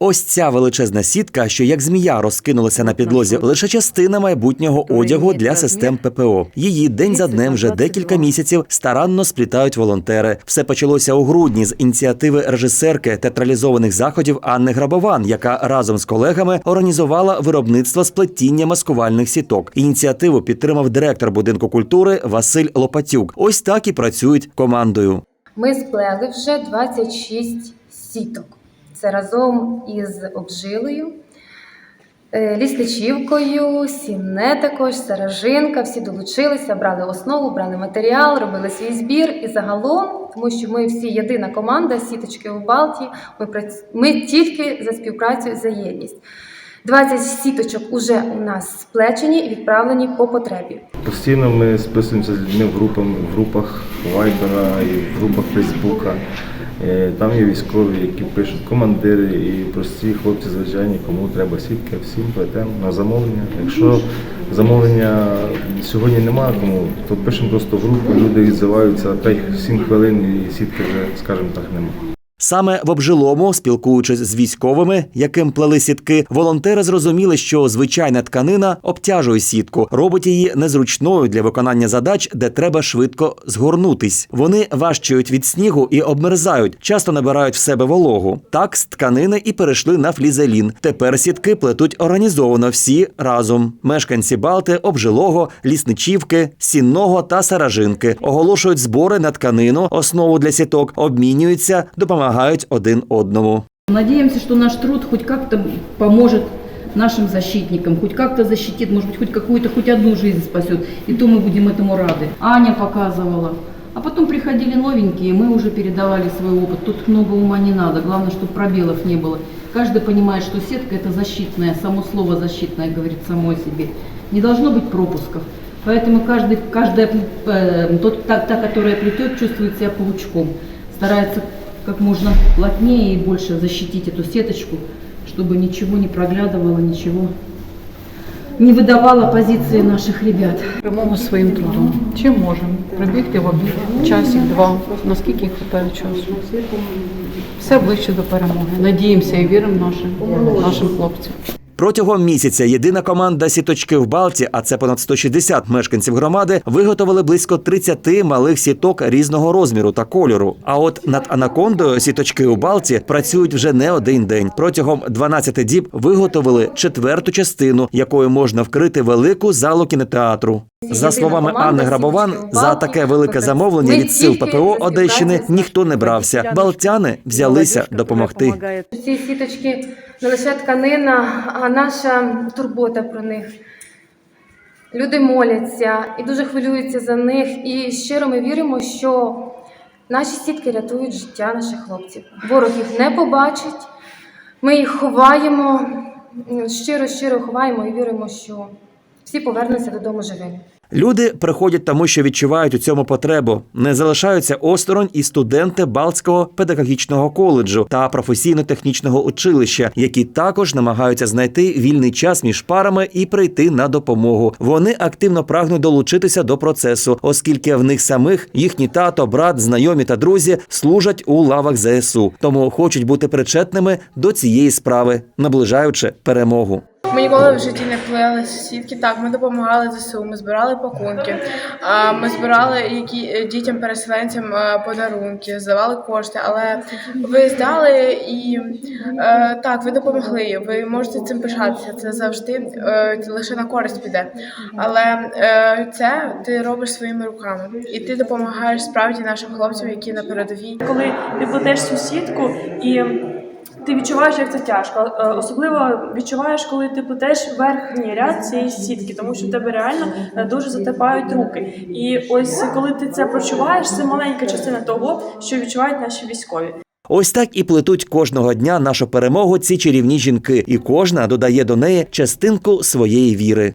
Ось ця величезна сітка, що як змія розкинулася на підлозі, лише частина майбутнього одягу для систем ППО. Її день за днем вже декілька місяців старанно сплітають волонтери. Все почалося у грудні з ініціативи режисерки театралізованих заходів Анни Грабован, яка разом з колегами організувала виробництво сплетіння маскувальних сіток. Ініціативу підтримав директор будинку культури Василь Лопатюк. Ось так і працюють командою. Ми сплели вже 26 сіток. Це разом із обжилою, е, лісничівкою, сіне також, саражинка. Всі долучилися, брали основу, брали матеріал, робили свій збір. І загалом, тому що ми всі єдина команда сіточки у Балті. Ми, прац- ми тільки за співпрацю за єдність. 20 сіточок уже у нас сплечені і відправлені по потребі. Постійно ми списуємося з людьми в групах, в групах Вайбера і в групах Фейсбука. Е, Там є військові, які пишуть командири і прості хлопці звичайні, кому треба сітки, всім плетемо на замовлення. Якщо замовлення сьогодні немає кому, то пишемо просто в групу, люди відзиваються 5-7 хвилин і сітки вже, скажімо так, немає. Саме в обжилому, спілкуючись з військовими, яким плели сітки, волонтери зрозуміли, що звичайна тканина обтяжує сітку, робить її незручною для виконання задач, де треба швидко згорнутись. Вони важчають від снігу і обмерзають, часто набирають в себе вологу. Так з тканини і перейшли на флізелін. Тепер сітки плетуть організовано всі разом. Мешканці Балти, обжилого, лісничівки, сінного та саражинки оголошують збори на тканину, основу для сіток, обмінюються, допомагають один одному. Надеемся, что наш труд хоть как-то поможет нашим защитникам, хоть как-то защитит, может быть, хоть какую-то, хоть одну жизнь спасет. И то мы будем этому рады. Аня показывала. А потом приходили новенькие, мы уже передавали свой опыт. Тут много ума не надо, главное, чтобы пробелов не было. Каждый понимает, что сетка это защитная, само слово защитное говорит само о себе. Не должно быть пропусков. Поэтому каждый, каждая, э, тот, та, та, которая плетет, чувствует себя паучком. Старается как можно плотнее и больше защитить эту сеточку, чтобы ничего не проглядывало, ничего не выдавало позиции наших ребят. Перемогу своїм трудом. Чим можемо? Прибігти в обід, часик-два, наскільки хватає часу. Все ближче до перемоги. Надіємося і віримо нашим, нашим хлопцям. Протягом місяця єдина команда сіточки в Балті, а це понад 160 мешканців громади, виготовили близько 30 малих сіток різного розміру та кольору. А от над анакондою сіточки у Балті працюють вже не один день. Протягом 12 діб виготовили четверту частину, якою можна вкрити велику залу кінотеатру. За словами Анни Грабован, за таке велике замовлення від сил ППО Одещини ніхто не брався. Балтяни взялися допомогти. Ці сіточки не лише тканина, а наша турбота про них. Люди моляться і дуже хвилюються за них. І щиро ми віримо, що наші сітки рятують життя наших хлопців. Ворог їх не побачить. Ми їх ховаємо, щиро, щиро ховаємо і віримо, що всі повернуться додому живими. Люди приходять тому, що відчувають у цьому потребу. Не залишаються осторонь і студенти Балтського педагогічного коледжу та професійно-технічного училища, які також намагаються знайти вільний час між парами і прийти на допомогу. Вони активно прагнуть долучитися до процесу, оскільки в них самих їхні тато, брат, знайомі та друзі служать у лавах ЗСУ, тому хочуть бути причетними до цієї справи, наближаючи перемогу. Ми ніколи в житті не плели сітки. Так, ми допомагали ЗСУ, ми збирали пакунки, ми збирали які е, дітям переселенцям е, подарунки, здавали кошти. Але ви здали і е, так, ви допомогли. Ви можете цим пишатися. Це завжди лише на користь піде. Але це ти робиш своїми руками, і ти допомагаєш справді нашим хлопцям, які на передовій. коли ти плетеш цю сітку і ти відчуваєш, як це тяжко. Е, Особливо відчуваєш, коли ти плетеш верхній ряд цієї сітки, тому що в тебе реально е, дуже затипають руки. І ось коли ти це прочуваєш, це маленька частина того, що відчувають наші військові. Ось так і плетуть кожного дня нашу перемогу ці чарівні жінки, і кожна додає до неї частинку своєї віри.